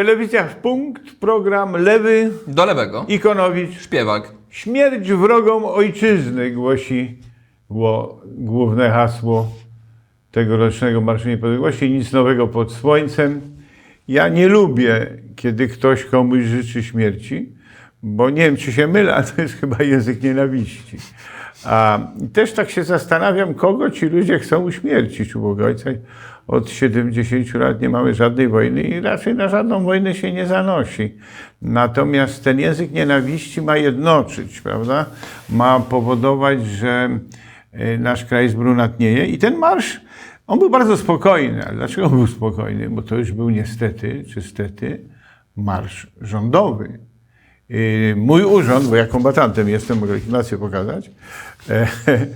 Telewizja w punkt, program lewy, Do lewego. Ikonowicz. Śpiewak. Śmierć wrogom ojczyzny głosi było główne hasło tegorocznego Marszu Niepodległości. Nic nowego pod słońcem. Ja nie lubię, kiedy ktoś komuś życzy śmierci, bo nie wiem, czy się mylę, ale to jest chyba język nienawiści. A też tak się zastanawiam, kogo ci ludzie chcą uśmiercić u Boga Ojca. Od 70 lat nie mamy żadnej wojny i raczej na żadną wojnę się nie zanosi. Natomiast ten język nienawiści ma jednoczyć, prawda? Ma powodować, że e, nasz kraj zbrunatnieje. I ten marsz, on był bardzo spokojny. Ale dlaczego był spokojny? Bo to już był niestety, czy stety, marsz rządowy. Yy, Mój urząd, bo ja kombatantem jestem, mogę legitymację pokazać, e,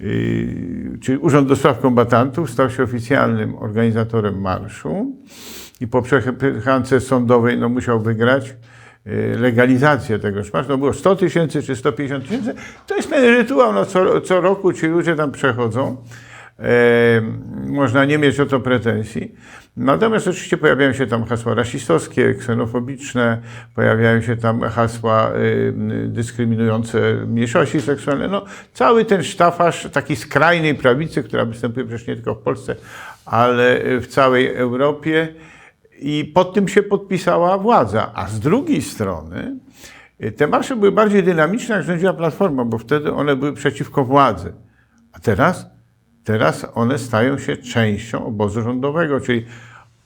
yy, czyli Urząd do Spraw Kombatantów stał się oficjalnym organizatorem marszu i po przepychance sądowej no, musiał wygrać yy, legalizację tegoż marszu. No było 100 tysięcy czy 150 tysięcy. To jest ten rytuał, no, co, co roku ci ludzie tam przechodzą. Można nie mieć o to pretensji. Natomiast oczywiście pojawiają się tam hasła rasistowskie, ksenofobiczne, pojawiają się tam hasła dyskryminujące mniejszości seksualne. No, cały ten sztafaż takiej skrajnej prawicy, która występuje przecież nie tylko w Polsce, ale w całej Europie. I pod tym się podpisała władza. A z drugiej strony y, te marsze były bardziej dynamiczne, jak rządziła Platforma, bo wtedy one były przeciwko władzy. A teraz Teraz one stają się częścią obozu rządowego, czyli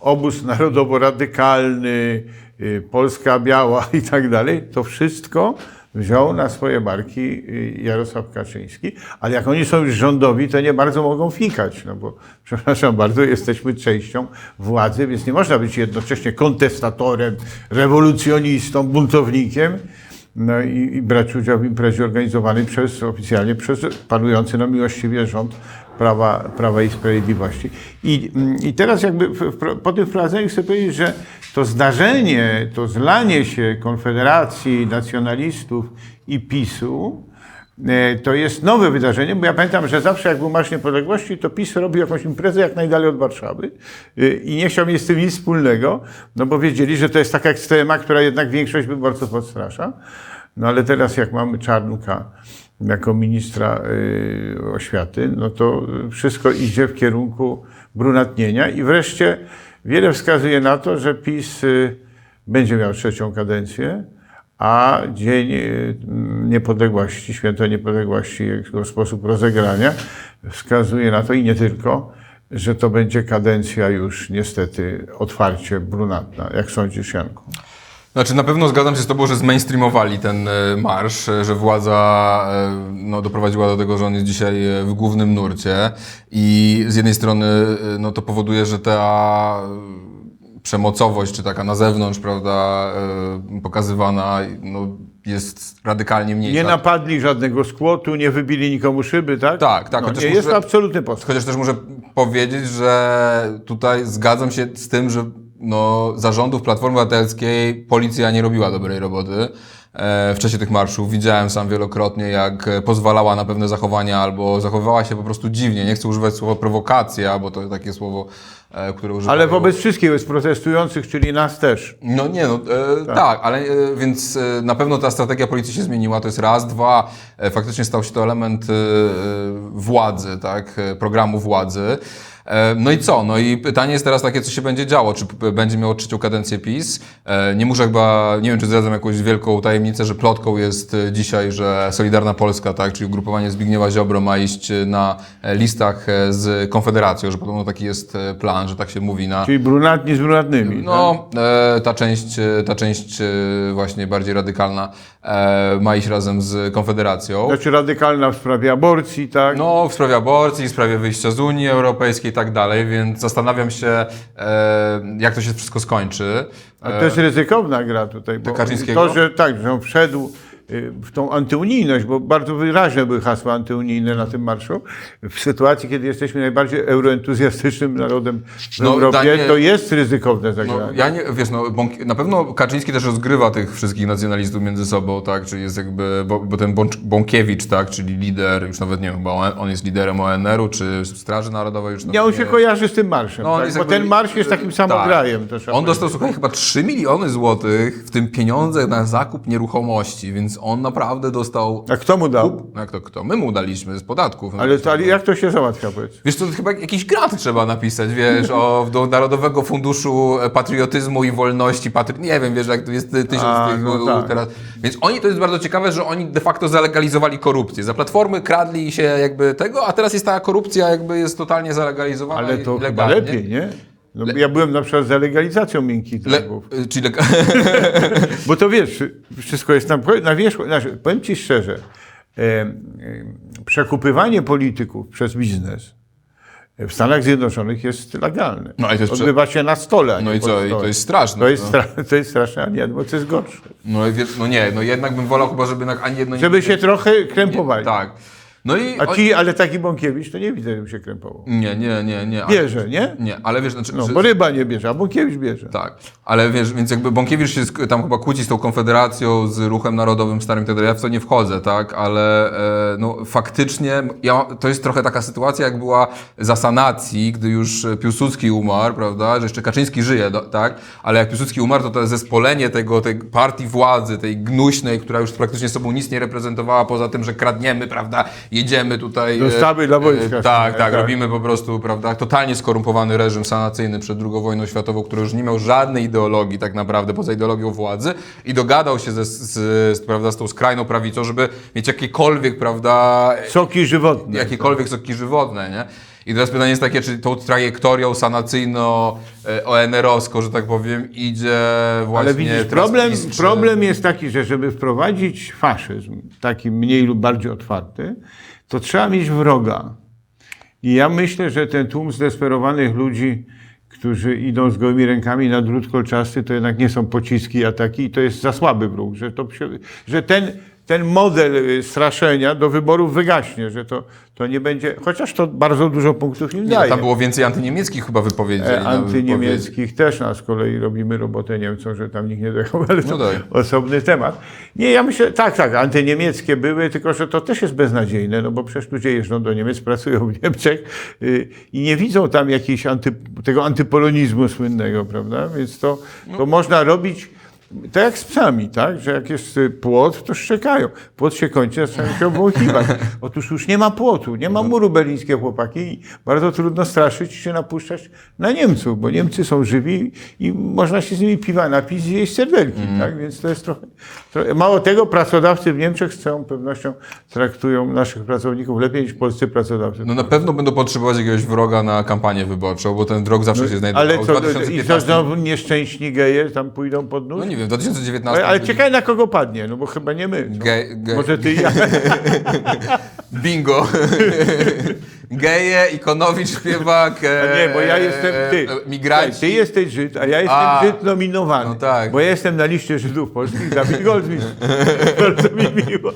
obóz narodowo-radykalny, y, Polska Biała i tak dalej. To wszystko wziął na swoje barki y, Jarosław Kaczyński, ale jak oni są już rządowi, to nie bardzo mogą fikać, no bo przepraszam bardzo, jesteśmy częścią władzy, więc nie można być jednocześnie kontestatorem, rewolucjonistą, buntownikiem, no i, i brać udział w imprezie organizowanej przez, oficjalnie przez panujący no miłościwie rząd Prawa, Prawa i Sprawiedliwości. I, mm, I teraz jakby w, w, po tym wprowadzeniu chcę powiedzieć, że to zdarzenie, to zlanie się Konfederacji, nacjonalistów i PiSu, e, to jest nowe wydarzenie, bo ja pamiętam, że zawsze jak był Marsz Niepodległości, to PiS robił jakąś imprezę jak najdalej od Warszawy e, i nie chciał mieć z tym nic wspólnego, no bo wiedzieli, że to jest taka ekstrema, która jednak większość wyborców odstrasza. No ale teraz jak mamy Czarnka jako ministra y, oświaty, no to wszystko idzie w kierunku brunatnienia i wreszcie wiele wskazuje na to, że PiS y, będzie miał trzecią kadencję, a Dzień y, Niepodległości, Święto Niepodległości, jego sposób rozegrania wskazuje na to i nie tylko, że to będzie kadencja już niestety otwarcie brunatna. Jak sądzisz, Janku? Znaczy na pewno zgadzam się z Tobą, że zmainstreamowali ten e, marsz, e, że władza e, no, doprowadziła do tego, że on jest dzisiaj w głównym nurcie i z jednej strony no, to powoduje, że ta przemocowość, czy taka na zewnątrz, prawda, pokazywana no, jest radykalnie mniejsza. Nie napadli żadnego skłotu, nie wybili nikomu szyby, tak? Tak, tak, No, chociaż nie, jest to absolutny postęp. Chociaż też muszę powiedzieć, że tutaj zgadzam się z tym, że no, zarządów Platformy Obywatelskiej policja nie robiła dobrej roboty e, w czasie tych marszów. Widziałem sam wielokrotnie, jak pozwalała na pewne zachowania albo zachowywała się po prostu dziwnie. Nie chcę używać słowa prowokacja, bo to takie słowo, e, które używają. Ale wobec wszystkich protestujących, czyli nas też. No nie, no e, tak. ale e, więc e, na pewno ta strategia policji się zmieniła, to jest raz. Dwa, e, faktycznie stał się to element e, władzy, tak, programu władzy. E, No i co? No i pytanie jest teraz takie, co się będzie działo? Czy będzie miało trzecią kadencję PiS? E, Nie muszę chyba, nie wiem, czy zdradzam jakąś wielką tajemnicę, że plotką jest e, dzisiaj, że Solidarna Polska, tak, czyli ugrupowanie Zbigniewa Ziobro ma iść na listach z Konfederacją, że podobno taki jest plan, że tak się mówi na, Czyli brunatni z brunatnymi. tak? no, e, ta część, ta część właśnie bardziej radykalna ma iść razem z Konfederacją. Znaczy radykalna w sprawie aborcji, tak? No, w sprawie aborcji, w sprawie wyjścia z Unii Europejskiej tak dalej, więc zastanawiam się, e, jak to się wszystko skończy. A to jest ryzykowna gra tutaj, bo to, że tak, że on wszedł w tą antyunijność, bo bardzo wyraźne były hasła antyunijne na tym marszu, w sytuacji, kiedy jesteśmy najbardziej euroentuzjastycznym narodem w No, Europie, Daniel- to jest ryzykowne No, zagranie. ja nie, wiesz, no, Bąk, na pewno Kaczyński też rozgrywa tych wszystkich nacjonalistów między sobą, tak, czyli jest jakby, bo, bo ten Bącz, Bąkiewicz, tak, czyli lider, już nawet nie wiem, chyba on- on jest liderem ONR-u, czy Straży Narodowej, już Nie, on nie się wiem. kojarzy z tym marszem, No, tak? bo jakby- ten marsz jest takim samograjem. Trzeba On dostał, słuchaj, chyba 3 miliony złotych, w tym pieniądze na zakup nieruchomości, więc on naprawdę dostał... A kto mu dał? No jak to kto? My mu daliśmy z podatków. No, Ale, to, ale jak to się załatwia, powiedz? Wiesz, to chyba jakiś grant trzeba napisać, wiesz, o, do Narodowego Funduszu Patriotyzmu i Wolności, patri... nie wiem, wiesz, jak to jest tysiąc A, tych no tak. teraz. Więc oni, to jest bardzo ciekawe, że oni de facto zalegalizowali korupcję. Za Platformy kradli się jakby tego, a teraz jest ta korupcja jakby jest totalnie zalegalizowana Ale to legalnie. lepiej, nie? No, ja byłem na przykład za legalizacją miękkich Le... drogów. y, Czyli lega... Bo to wiesz, wszystko jest na, na wierzchu. Znaczy, powiem Ci szczerze, e, e, przekupywanie polityków przez biznes w Stanach Zjednoczonych jest legalne. No, ale to jest Odbywa się na stole. No nie i co, i to jest straszne. To jest, no. stra- to jest straszne, a nie, bo to jest gorsze. No, i no nie, no jednak bym wolał chyba, żeby ani jedno... nie- Żeby się trochę krępowali. Tak. No i... A ci, ale taki Bąkiewicz, to nie widzę, żeby się krępował. Nie, nie, nie, nie. ale- Bierze, nie? Nie, ale wiesz, znaczy... No, bo ryba nie bierze, a Bąkiewicz bierze. Tak, ale wiesz, więc jakby Bąkiewicz się tam chyba kłóci z tą konfederacją, z ruchem narodowym starym i tak dalej. Ja w to nie wchodzę, tak, ale e, no faktycznie ja, to jest trochę taka sytuacja, jak była za sanacji, gdy już Piłsudski umarł, prawda, że jeszcze Kaczyński żyje, tak, ale jak Piłsudski umarł, to to zespolenie tego, tej partii władzy, tej gnuśnej, która już praktycznie sobą nic nie reprezentowała, poza tym, że kradniemy, prawda, jedziemy tutaj... e, Dostawy dla wojska. tak, tak, tak. robimy po prostu, prawda, totalnie skorumpowany reżim sanacyjny przed II wojną światową, który już nie miał żadnej ideologii tak naprawdę poza ideologią władzy i dogadał się ze, z, z, prawda, z tą skrajną prawicą, żeby mieć jakiekolwiek, prawda, Soki żywotne. jakiekolwiek soki żywotne, nie? I teraz pytanie jest takie, czy tą trajektorią sanacyjno-ONR-owską, że tak powiem, idzie właśnie Ale widzisz, problem, czy- problem jest taki, że żeby wprowadzić faszyzm, taki mniej lub bardziej otwarty, to trzeba mieć wroga. I ja myślę, że ten tłum zdesperowanych ludzi, którzy idą z gołymi rękami na drut kolczasty, to jednak nie są pociski, ataki i to jest za słaby wróg, że, to, że ten, ten model y, straszenia do wyborów wygaśnie, że to, to nie będzie, chociaż to bardzo dużo punktów Nie, no, daje. tam było więcej antyniemieckich chyba wypowiedzi. E, wypowiedzi. antyniemieckich też, a z kolei robimy robotę Niemcom, że tam nikt nie dojechał, ale to No daj. osobny temat. Nie, ja myślę, tak, tak, antyniemieckie były, tylko że to też jest beznadziejne, no bo przecież ludzie jeżdżą do Niemiec, pracują w Niemczech y, i nie widzą tam jakiegoś anty, tego antypolonizmu słynnego, prawda? Więc to, to można robić tak jak z psami, tak? Że jak jest y, płot, to szczekają. Płot się kończy, zaczynają się obwąchiwać. Otóż już nie ma płotu, nie ma muru berlińskie chłopaki i bardzo trudno straszyć się napuszczać na Niemców, bo Niemcy są żywi i można się z nimi piwa napić i jeść serdelki, tak? Więc to jest trochę, trochę... Mało tego, pracodawcy w Niemczech z całą pewnością traktują naszych pracowników lepiej niż polscy pracodawcy. No na pewno będą potrzebować jakiegoś wroga na kampanię wyborczą, bo ten wrog zawsze się znajdował. No, Ale co, i 2015 to znowu nieszczęśni geje tam pójdą pod nóż? No nie wiem, w 2019... Ale, ale ciekawe na kogo padnie, no bo chyba nie my. No. Ge, ge, Może ty i ja. Bingo. Geje, Ikonowicz, śpiewak, e, Nie, bo ja jestem ty. e, Migranci. Ty jesteś Żyd, a ja jestem A, Żyd nominowany. no tak. Bo ja jestem na liście Żydów polskich, Dawid Goldwin. Bardzo mi miło.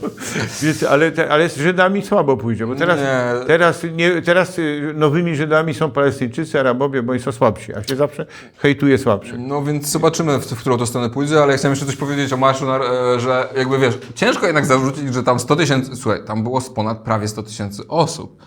Więc, ale, te, ale z Żydami słabo pójdzie, bo teraz, Nie. teraz, nie, teraz y, nowymi Żydami są Palestyńczycy, Arabowie, bo oni są słabsi, a się zawsze hejtuje słabszych. No więc zobaczymy, w, w którą to stronę pójdzie, ale ja chciałem jeszcze coś powiedzieć o marszu, na- e, że jakby wiesz, ciężko jednak zarzucić, że tam 100 tysięcy, słuchaj, tam było ponad prawie 100 tysięcy osób.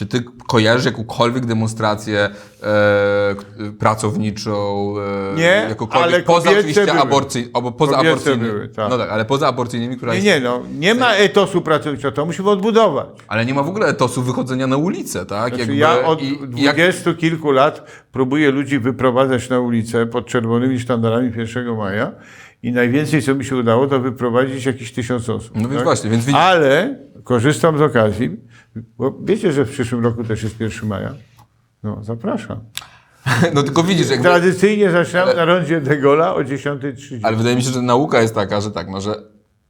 Czy ty kojarzysz jakąkolwiek demonstrację e, pracowniczą? E, Nie, jakąkolwiek, ale poza oczywiście aborcji, albo poza aborcyjnymi. tak. No tak, ale poza aborcyjnymi, która Nie, nie, no, nie ma etosu pracowniczego, to musimy odbudować. Ale nie ma w ogóle etosu wychodzenia na ulicę, tak? Znaczy, ja od i jak- dwudziestu kilku lat próbuję ludzi wyprowadzać na ulicę pod czerwonymi sztandarami 1 maja i najwięcej, co mi się udało, to wyprowadzić jakieś tysiąc osób. No więc tak? właśnie, więc widzisz, Ale korzystam z okazji, bo wiecie, że w przyszłym roku też jest 1 maja? No, zapraszam. no tylko widzisz, jakby, Tradycyjnie zaczynamy na rondzie de Gaulle'a o 10.30. ale wydaje mi się, że nauka jest taka, że tak, no, że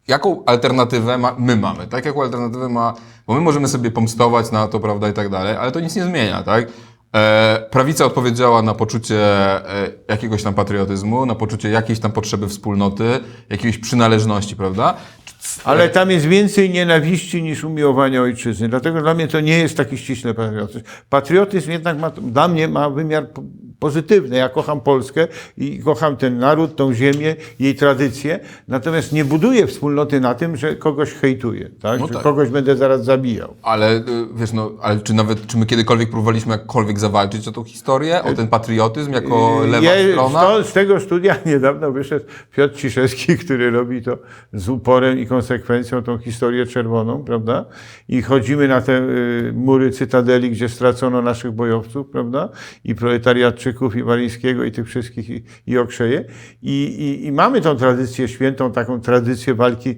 jaką alternatywę ma, my mamy, tak? Jaką alternatywę ma, bo my możemy sobie pomstować na to, prawda, i tak dalej, ale to nic nie zmienia, tak? E, prawica odpowiedziała na poczucie e, jakiegoś tam patriotyzmu, na poczucie jakiejś tam potrzeby wspólnoty, jakiejś przynależności, prawda? Ale tam jest więcej nienawiści niż umiłowania ojczyzny. Dlatego dla mnie to nie jest taki ściśle patriotyzm. Patriotyzm jednak ma, dla mnie ma wymiar po- pozytywny. Ja kocham Polskę i kocham ten naród, tą ziemię, jej tradycje. Natomiast nie buduję wspólnoty na tym, że kogoś hejtuję, tak? No że tak. kogoś będę zaraz zabijał. Ale y, wiesz, no, ale czy nawet, czy my kiedykolwiek próbowaliśmy jakkolwiek zawalczyć o tą historię, o ten patriotyzm jako lewa Je- strona? z tego studia niedawno wyszedł Piotr Ciszewski, który robi to z uporem i konsekwencją, tą historię czerwoną, prawda? I chodzimy na te y, mury Cytadeli, gdzie stracono naszych bojowców, prawda? I i Walińskiego, i tych wszystkich, i, i Okrzeje. I, i, I mamy tą tradycję świętą, taką tradycję walki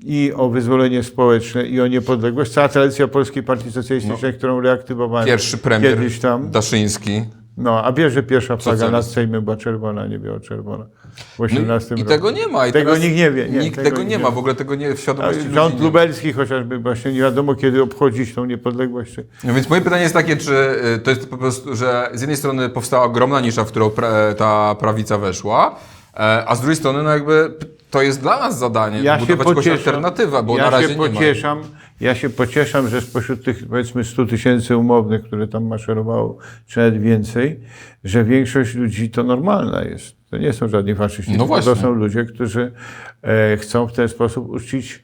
i o wyzwolenie społeczne, i o niepodległość. Cała tradycja Polskiej Partii Socjalistycznej, którą reaktywowałem No. Pierwszy premier kiedyś tam. Daszyński. No, a wiesz, że pierwsza flaga nad Sejmem była czerwona, a nie biało-czerwona. W 18 No I roku. tego nie ma. I Tego nikt nie wie, nie, nikt tego tego, nie nie ma, w ogóle tego nie w A świadomości ludzi Rząd lubelski chociażby właśnie nie wiadomo kiedy obchodzić tą niepodległość. No więc moje pytanie jest takie, czy y, to jest po prostu, że z jednej strony powstała ogromna nisza, w którą pra, ta prawica weszła, e, a z drugiej strony no jakby to jest dla nas zadanie, Ja budować jakąś pocieszam, alternatywę, bo ja na razie się nie ma. Ja się pocieszam, że spośród tych powiedzmy 100 tysięcy umownych, które tam maszerowało, czy nawet więcej, że większość ludzi to normalna jest. To nie są żadni faszyści, No to są ludzie, którzy e, chcą w ten sposób uczcić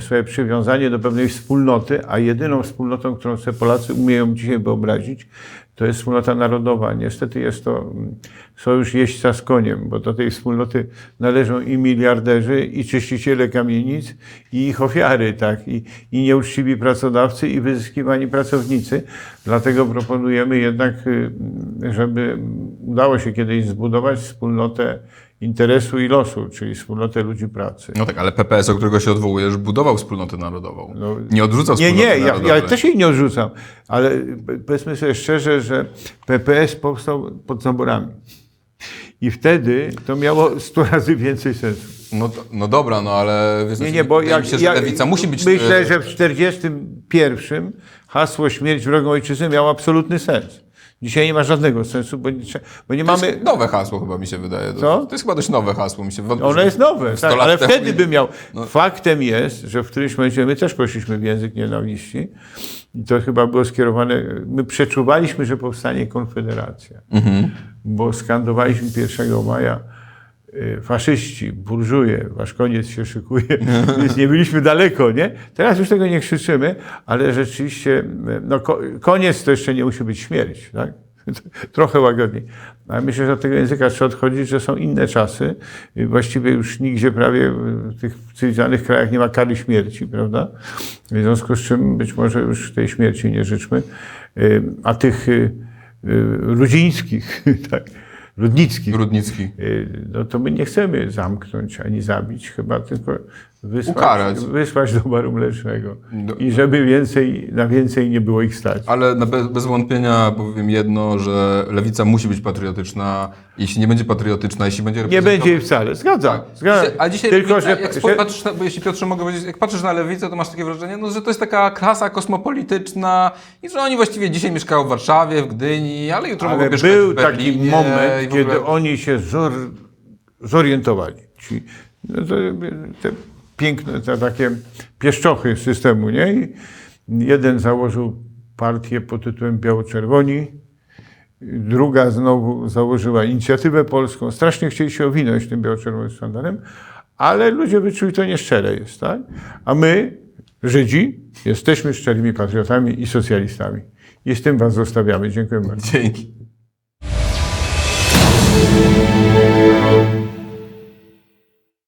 swoje przywiązanie do pewnej wspólnoty, a jedyną wspólnotą, którą sobie Polacy umieją dzisiaj wyobrazić, to jest wspólnota narodowa. Niestety jest to mm, sojusz jeźdźca z koniem, bo do tej wspólnoty należą i miliarderzy, i czyściciele kamienic, i ich ofiary, tak, i, i nieuczciwi pracodawcy, i wyzyskiwani pracownicy. Dlatego proponujemy jednak, y, żeby udało się kiedyś zbudować wspólnotę interesu i losu, czyli wspólnotę ludzi pracy. No tak, ale PPS, o którego się odwołujesz, budował wspólnotę narodową. nie odrzucał Nie, wspólnoty nie, ja, narodowej. ja też jej nie odrzucam, ale powiedzmy sobie szczerze, że PPS powstał pod zaborami. I wtedy to miało 100 razy więcej sensu. No, no dobra, no ale wiesz, Nie, nie, bo jak, się, że ja, lewica musi być... Myślę, e, że w 1941 hasło śmierć wrogom ojczyzny miało absolutny sens. Dzisiaj nie ma żadnego sensu, bo nie, bo nie To mamy... jest nowe hasło chyba mi się wydaje. To, Co? to jest chyba dość nowe hasło. Mi się wątpię, Ono jest nowe, 100 tak, ale wtedy by miał. No. Faktem jest, że w którymś momencie my też poszliśmy w język nienawiści i to chyba było skierowane. My przeczuwaliśmy, że powstanie konfederacja, Mhm. bo skandowaliśmy 1 maja faszyści, burżuje, wasz koniec się szykuje, więc nie byliśmy daleko, nie? Teraz już tego nie krzyczymy, ale rzeczywiście, y, no ko- koniec to jeszcze nie musi być śmierć, tak? Trochę łagodniej. Ale myślę, że od tego języka trzeba odchodzić, że są inne czasy. Y, Właściwie już nigdzie prawie w tych cywilizowanych krajach nie ma kary śmierci, prawda? W związku z czym być może już tej śmierci nie życzmy. Y, A tych y, y, rudzińskich, tak, rudnickich, Rudnicki. y, no to my nie chcemy zamknąć ani zabić, chyba tylko wysłać, Ukarać. wysłać do baru mlecznego. Do- I żeby więcej, na więcej nie było ich stać. Ale bez, bez wątpienia powiem jedno, że lewica musi być patriotyczna. Jeśli nie będzie patriotyczna, jeśli będzie Nie będzie jej wcale. Zgadzam. Zgadzam. Dzisiaj- A dzisiaj, Tylko, lewica, że, jak że patrzysz na, bo jeśli Piotrze mogę powiedzieć, jak patrzysz na lewicę, to masz takie wrażenie, no, że to jest taka klasa kosmopolityczna i że oni właściwie dzisiaj mieszkają w Warszawie, w Gdyni, ale jutro ale mogą mieszkać był w Berlinie. taki moment, ogóle- kiedy oni się zor, zorientowali. Ci, no to, te piękne, te takie pieszczochy systemu, nie? I jeden założył partię pod tytułem Biało-Czerwoni, druga znowu założyła inicjatywę polską. Strasznie chcieli się owinąć tym biało-czerwonym sztandarem, ale ludzie wyczuli, to nieszczere jest, tak? A my, Żydzi, jesteśmy szczerymi patriotami i socjalistami. I z tym was zostawiamy. Dziękuję bardzo. Dzięki.